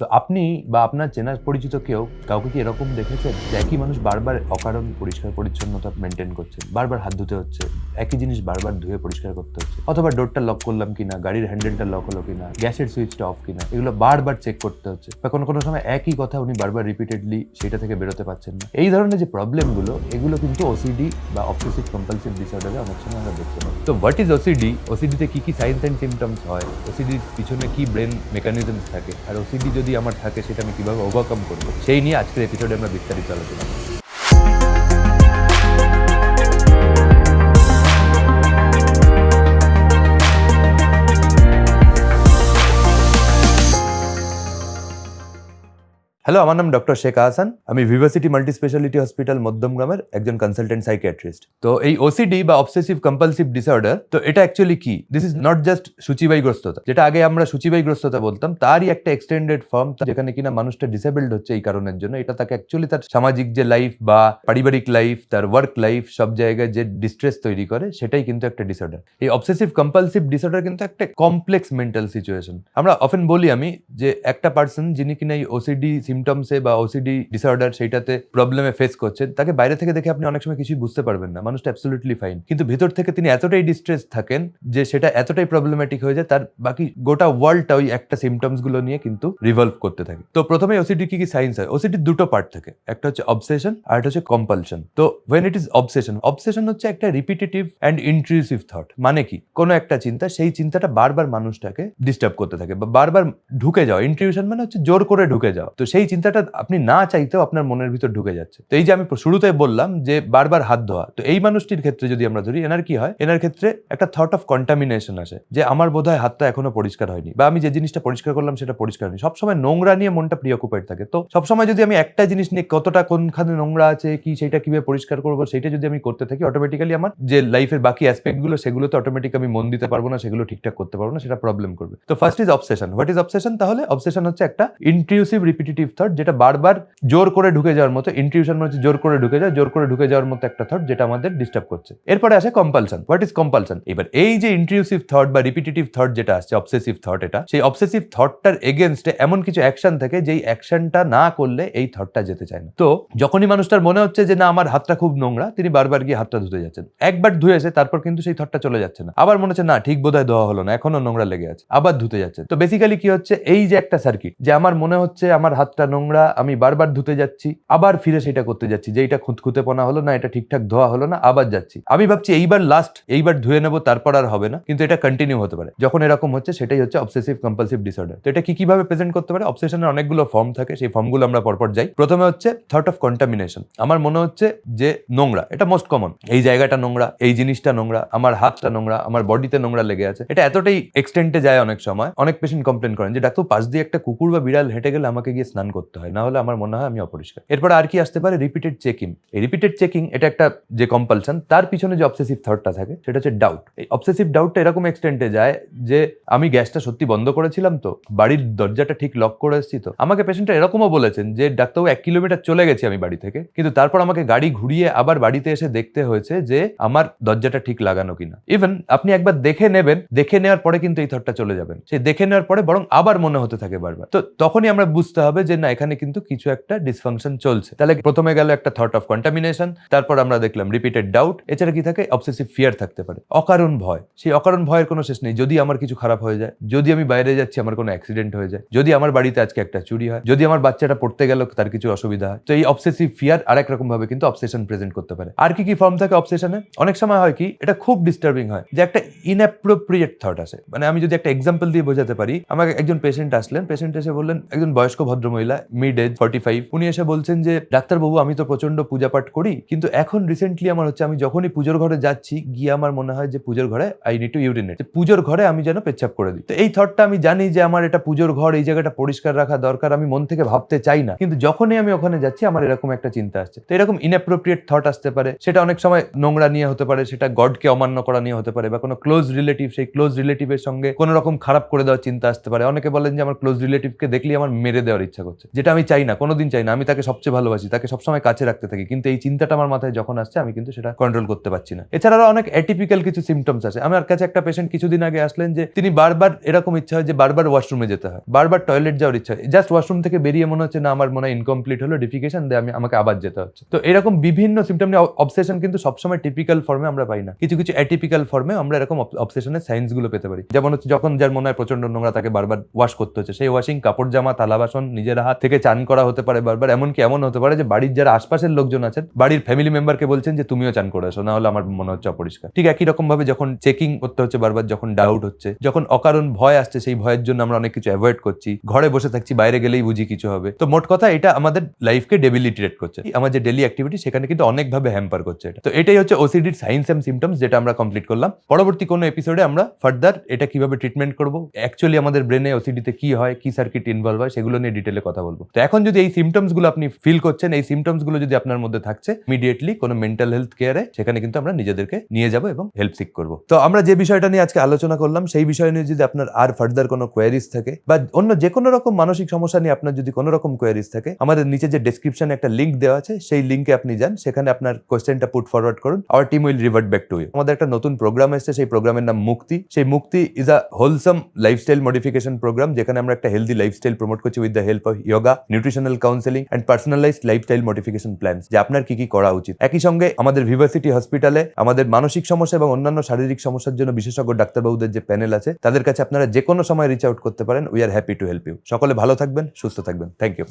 তো আপনি বা আপনার চেনা পরিচিত কেউ কাউকে কি এরকম দেখেছেন যে একই মানুষ বারবার অকারণ পরিষ্কার পরিচ্ছন্নতা মেনটেন করছে, বারবার হাত ধুতে হচ্ছে, একই জিনিস বারবার ধুয়ে পরিষ্কার করতে হচ্ছে? অথবা ডোরটা লক করলাম কিনা, গাড়ির হ্যান্ডেলটা লক হলো কিনা, গ্যাসের সুইচটা অফ কিনা, এগুলো বারবার চেক করতে হচ্ছে বা কোনো কোনো সময় একই কথা উনি বারবার রিপিটেডলি সেটা থেকে বেরোতে পারছেন না। এই ধরনের যে প্রবলেমগুলো এগুলো কিন্তু ওসিডি বা অবসেসিভ কম্পালসিভ ডিসঅর্ডারে অনেক সময় আমরা দেখতে পাই। তো হোয়াট ইজ ওসিডি ওসিডিতে কী কী সাইন্স অ্যান্ড সিমটমস হয়? ওসিডির পিছনে কি ব্রেন মেকানিজমস থাকে? আর ওসিডি যদি আমার থাকে সেটা আমি কীভাবে ওভারকাম করব? সেই নিয়ে আজকের এপিসোডে আমরা বিস্তারিত আলোচনা হ্যালো আমার নাম ডক্টর শেখ আহসান আমি ভিভার্সিটি মাল্টি স্পেশালিটি হসপিটাল মধ্যমগ্রামের একজন কনসালটেন্ট সাইকিয়াট্রিস্ট তো এই ওসিডি বা অবসেসিভ কম্পালসিভ ডিসঅর্ডার তো এটা অ্যাকচুয়ালি কি? দিস ইজ নট জাস্ট সূচিবাইগ্রস্ততা, যেটা আগে আমরা সূচিবাইগ্রস্ততা বলতাম, তারই একটা এক্সটেন্ডেড ফর্ম যেখানে কিনা মানুষটা ডিসেবলড হচ্ছে এই কারণের জন্য। এটা তাকে অ্যাকচুয়ালি তার সামাজিক যে লাইফ বা পারিবারিক লাইফ তার ওয়ার্ক লাইফ সব জায়গায় যে ডিস্ট্রেস তৈরি করে, সেটাই কিন্তু একটা ডিসঅর্ডার এই অবসেসিভ কম্পালসিভ ডিসঅর্ডার কিন্তু একটা কমপ্লেক্স মেন্টাল সিচুয়েশন আমরা অফেন বলি আমি যে একটা পার্সন যিনি কিনা এই ওসিডি সিমটমসে বা ওসিডি ডিসঅর্ডার সেইটাতে প্রবলেমে ফেস করছেন তাকে বাইরে থেকে দেখে আপনি অনেক সময় কিছুই বুঝতে পারবেন না। মানুষটা অ্যাবসলিউটলি ফাইন কিন্তু ভিতর থেকে তিনি এতটাই ডিস্ট্রেস থাকেন যে সেটা এতটাই প্রবলেম্যাটিক হয়ে যায়, তার বাকি গোটা ওয়ার্ল্ডটা ওই একটা সিমটমসগুলো নিয়ে কিন্তু রিভলভ করতে থাকে। তো প্রথমে ওসিডি কি কি সাইন্স হয়? ওসিডির দুটো পার্ট থাকে। একটা হচ্ছে অবসেশন আর একটা হচ্ছে কম্পালশন তো when it is obsession obsession হচ্ছে একটা রিপিটেটিভ অ্যান্ড ইন্ট্রুসিভ থট মানে কি? কোনো একটা চিন্তা, সেই চিন্তাটা বারবার মানুষটাকে ডিস্টার্ব করতে থাকে বা বারবার ঢুকে যাওয়া। ইন্ট্রিউশন মানে হচ্ছে জোর করে ঢুকে যাওয়া। তো সেই চিন্তাটা আপনি না চাইতেও আপনার মনের ভিতর ঢুকে যাচ্ছে। তো এই যে আমি শুরুতে বললাম যে বারবার হাত ধোয়া, তো এই মানুষটির ক্ষেত্রে যদি আমরা ধরি, এনার কি হয়? এনার ক্ষেত্রে একটা থট অফ কন্টামিনেশন আসে, যে আমার বোধ হয় হাতটা এখনও পরিষ্কার হয়নি, বা আমি যে জিনিসটা পরিষ্কার করলাম সেটা পরিষ্কার হয়নি। সবসময় নোংরা নিয়ে মনটা প্রিয়কুপাইড থাকে। তো সবসময় যদি আমি একটা জিনিস নিয়ে কতটা, কোনখানে নোংরা আছে, কি সেটা কীভাবে পরিষ্কার করব, সেটা যদি আমি করতে থাকি অটোমেটিক্যালি আমার যে লাইফের বাকি অ্যাসপেক্টগুলো, সেগুলোতে অটোমেটিক আমি মন দিতে পারব না, সেগুলো ঠিকঠাক করতে পারব না, সেটা প্রবলেম করবে। তো first is obsession what is obsession তাহলে অবসেশন হচ্ছে একটা ইন্ট্রিউসিভ রিপিটেটিভ থট যেটা বারবার জোর করে ঢুকে যাওয়ার মতো ইন্ট্রিউশন হচ্ছে জোর করে ঢুকে যাওয়া, জোর করে ঢুকে যাওয়ার মতো একটা থট যেটা আমাদের ডিস্টার্ব করছে। এরপরে আসে কম্পালশন হোয়াট ইজ কম্পালশন এবার এই যে ইন্ট্রিউসিভ থট বা রিপিটেটিভ থট যেটা আসছে অবসেসিভ থট এটা, সেই অবসেসিভ থটটার এগেনস্টে এমন কিছু অ্যাকশন থাকে যেই অ্যাকশনটা না করলে এই থটটা যেতে চায় না। তো যখনই মানুষটার মনে হচ্ছে যে, না, আমার হাতটা খুব নোংরা, তিনি বারবার গিয়ে হাতটা ধুতে যাচ্ছেন। একবার ধুয়েছে তারপর কিন্তু সেই থটটা চলে যাচ্ছে না। আবার মনে হচ্ছে, না, ঠিক বোধহয় ধোয়া হলো না এখনও নোংরা লেগে আছে। আবার ধুতে যাচ্ছে। তো বেসিক্যালি কি হচ্ছে, এই যে একটা সার্কিট যে আমার মনে হচ্ছে আমার হাতটা নোংরা, আমি বারবার ধুতে যাচ্ছি, আবার ফিরে সেটা করতে যাচ্ছি, যে এটা খুঁতখুতে পনা হলো না, এটা ঠিকঠাক ধোয়া হলো না, আবার যাচ্ছি। আমি ভাবছি এইবার লাস্ট এইবার ধুয়ে নেব, তারপর আর হবে না, কিন্তু এটা কন্টিনিউ হতে পারে। যখন এরকম হচ্ছে, সেটাই হচ্ছে অবসেসিভ কম্পালসিভ ডিসঅর্ডার তো এটা কি কীভাবে প্রেজেন্ট করতে পারে? অবসেশনের অনেকগুলো ফর্ম থাকে, সেই ফর্মগুলো আমরা পরপর যাই। প্রথমে হচ্ছে থট অফ কন্টামিনেশন আমার মনে হচ্ছে যে নোংরা, এটা মোস্ট কমন এই জায়গাটা নোংরা, এই জিনিসটা নোংরা, আমার হাতটা নোংরা, আমার বডিতে নোংরা লেগে আছে। এটা এতটাই এক্সটেন্টে যায় অনেক সময়। অনেক পেশেন্ট কমপ্লেন করেন যে, ডাক্তার, পাশ দিয়ে একটা কুকুর বা বিড়াল হেঁটে গেলে আমাকে গিয়ে স্নান করতে হয়। না হলে আমার মনে হয় আমি অপরিষ্কার। এরপর আর কি আসতে পারে? রিপিটেড চেকিং এই রিপিটেড চেকিং এটা একটা যে কম্পালশন তার পিছনে যে অবসেসিভ থটটা থাকে, সেটা হচ্ছে ডাউট এই অবসেসিভ ডাউটটা এরকম এক্সটেন্টে যায় যে আমি গ্যাসটা সত্যি বন্ধ করেছিলাম তো, বাড়ির দরজাটা ঠিক লক করে এসেছি তো। আমাকে পেশেন্টটা এরকমও বলেছেন যে, ডাক্তারবাবু, এক কিলোমিটার চলে গেছি আমি বাড়ি থেকে। কিন্তু তারপর আমাকে গাড়ি ঘুরিয়ে আবার বাড়িতে এসে দেখতে হয়েছে যে, আমার দরজাটা ঠিক লাগানো কিনা। ইভেন আপনি একবার দেখে নেবেন, দেখে নেওয়ার পরে কিন্তু এই থটটা চলে যাবেন সেই দেখে নেওয়ার পরে বরং আবার মনে হতে থাকে বারবার। তো তখনই আমরা বুঝতে হবে যে না, এখানে কিন্তু কিছু একটা ডিসফাংশন চলছে। তাহলে প্রথমে গেল একটা থট অফ কন্টামিনেশন তারপর আমরা দেখলাম রিপিটেড ডাউট এছাড়া কি থাকে? অবসেসিভ ফিয়ার থাকতে পারে। অকারণ ভয়। সেই অকারণ ভয়ের কোনো শেষ নেই। যদি আমার কিছু খারাপ হয়ে যায়, যদি আমি বাইরে যাচ্ছি, আমার কোনো অ্যাক্সিডেন্ট হয়ে যায়, যদি আমার বাড়িতে আজকে একটা চুরি হয়, যদি আমার বাচ্চাটা পড়তে গেল, তার কিছু অসুবিধা হয়, তো এই অবসেসিভ ফিয়ার আরেক রকম ভাবে কিন্তু অবসেশন প্রেজেন্ট করতে পারে। আর কি কি ফর্ম থাকে অবসেশনে অনেক সময় হয় কি, এটা খুব ডিস্টার্বিং হয় যে একটা ইনঅ্যাপ্রোপ্রিয়েট থট আসে। মানে আমি যদি একটা এক্সাম্পল দিয়ে বোঝাতে পারি, আমাকে একজন পেশেন্ট আসলেন পেশেন্ট এসে বললেন, একজন বয়স্ক ভদ্রমহিলা মিড এজ ফর্টি ফাইভ উনি এসে বলছেন যে, ডাক্তারবাবু, আমি তো প্রচণ্ড পূজা পাঠ করি, কিন্তু এখন রিসেন্টলি আমার হচ্ছে, আমি যখনই পুজোর ঘরে যাচ্ছি, গিয়ে আমার মনে হয় যে, পুজোর ঘরে আই নিড টু ইউরিনেট পুজোর ঘরে আমি যেন পেচ্ছাপ করে দিই। তো এই থটটা আমি জানি যে, আমার এটা পুজোর ঘর, এই জায়গাটা পরিষ্কার রাখা দরকার, আমি মন থেকে ভাবতে চাই না। কিন্তু যখনই আমি ওখানে যাচ্ছি, আমার এরকম একটা চিন্তা আসছে। তো এরকম ইনঅ্যাপ্রোপ্রিয়েট থট আসতে পারে। সেটা অনেক সময় নোংরা নিয়ে হতে পারে, সেটা গডকে অমান্য করা নিয়ে হতে পারে, বা কোনো ক্লোজ রিলেটিভ সেই ক্লোজ রিলেটিভের সঙ্গে কোনো রকম খারাপ করে দেওয়ার চিন্তা আসতে পারে। অনেকে বলেন যে, আমার ক্লোজ রিলেটিভকে দেখলেই আমার মেরে দেওয়ার ইচ্ছা করছে। যেটা আমি চাই না, কোনোদিন চাই না। আমি তাকে সবচেয়ে ভালোবাসি, তাকে সবসময় কাছে রাখতে থাকি। কিন্তু এই চিন্তাটা আমার মাথায় যখন আসছে, আমি কিন্তু সেটা কন্ট্রোল করতে পারছি না। এছাড়াও অনেক অ্যাটিপিক্যাল কিছু সিমটমস আছে। আমার কাছে একটা পেশেন্ট কিছুদিন আগে আসলেন যে, তিনি বারবার এরকম ইচ্ছা হয় যে, বারবার ওয়াশরুমে যেতে হয়। বারবার টয়লেট যাওয়ার ইচ্ছা হয়। জাস্ট ওয়াশরুম থেকে বেরিয়ে মনে হচ্ছে, না, আমার মনে হয় ইনকমপ্লিট হলো ডিফিকেশন দিয়ে আমি, আমাকে আবার যেতে হচ্ছে। তো এরকম বিভিন্ন সিমটম নিয়ে অবসেশন কিন্তু সবসময় টিপিক্যাল ফর্মে আমরা পাই না। কিছু কিছু অ্যাটিপিক্যাল ফর্মে আমরা এরকম অবসেশনের সাইন্সগুলো পেতে পারি। যেমন হচ্ছে, যখন যার মনে হয় প্রচণ্ড নোংরা, তাকে বারবার ওয়াশ করতে হচ্ছে। সেই ওয়াশিং কাপড় জামা, থালা বাসন, নিজের হাত থেকে চান করা হতে পারে বারবার, এমনকি এমন হতে পারে যে বাড়ির যারা আশপাশের লোকজন আছেন, বাড়ির ফ্যামিলি মেম্বারকে বলছেন যে তুমিও চান করে আসো না হলে আমার মনে হচ্ছে অপরিষ্কার। ঠিক একই রকম ভাবে যখন চেকিং করতে হচ্ছে বারবার, যখন ডাউট হচ্ছে, যখন অকারণ ভয় আসছে, সেই ভয়ের জন্য আমরা অনেক কিছু অ্যাভয়েড করছি, ঘরে বসে থাকছি, বাইরে গেলেই বুঝি কিছু হবে। তো মোট কথা এটা আমাদের লাইফকে ডেবিলিটেট করছে। আমার যে ডেলি অ্যাক্টিভিটি সেখানে কিন্তু অনেকভাবে হ্যাম্পার করছে এটা। তো এটাই হচ্ছে ওসিডির সাইন্স অ্যান্ড সিমটমস যেটা আমরা কমপ্লিট করলাম। পরবর্তী কোনো এপিসোডে আমরা ফার্দার এটা কীভাবে ট্রিটমেন্ট করব? অ্যাকচুয়ালি আমাদের ব্রেনে ওসিডিতে কি হয়, কি সার্কিট ইনভলভ হয়, সেগুলো নিয়ে ডিটেলে কথা বলব। তো এখন যদি এই সিমটমসগুলো আপনি ফিল করছেন, এই সিমটমসগুলো যদি আপনার মধ্যে থাকছে ইমিডিয়েটলি কোনো মেন্টাল হেলথ কেয়ারে সেখানে কিন্তু আমরা নিজেদেরকে নিয়ে যাব এবং হেল্প সিক করব। তো আমরা যে বিষয়টা নিয়ে আজকে আলোচনা করলাম, সেই বিষয় নিয়ে যদি আপনার আর ফার্দার কোনো কোয়ারিজ থাকে, বা অন্য যে কোনো রকম মানসিক সমস্যা নিয়ে আপনার যদি কোনো রকম কোয়ারিজ থাকে, আমাদের নিচে যে ডেসক্রিপশনে একটা লিঙ্ক দেওয়া আছে, সেই লিঙ্কে আপনি যান, সেখানে আপনার কোয়েশ্চেনটা পুট ফরওয়ার্ড করুন our team will revert back to you আমাদের একটা নতুন প্রোগ্রাম এসেছে, সেই প্রোগ্রামের নাম মুক্তি সেই Mukti is a wholesome lifestyle modification program যেখানে আমরা একটা হেলদি লাইফস্টাইল প্রমোট করছি with the help of yoga nutritional counselling and personalised lifestyle modification plan যে আপনার কি কি করা উচিত। একই সঙ্গে আমাদের ভিভার্সিটি হসপিটালে আমাদের মানসিক সমস্যা এবং অন্যান্য শারীরিক সমস্যার জন্য বিশেষজ্ঞ ডাক্তারবাবুদের যে প্যানেল আছে, তাদের কাছে আপনারা যে কোনো সময় রিচ আউট করতে পারেন we are happy to help you সকলে ভালো থাকবেন, সুস্থ থাকবেন। Thank you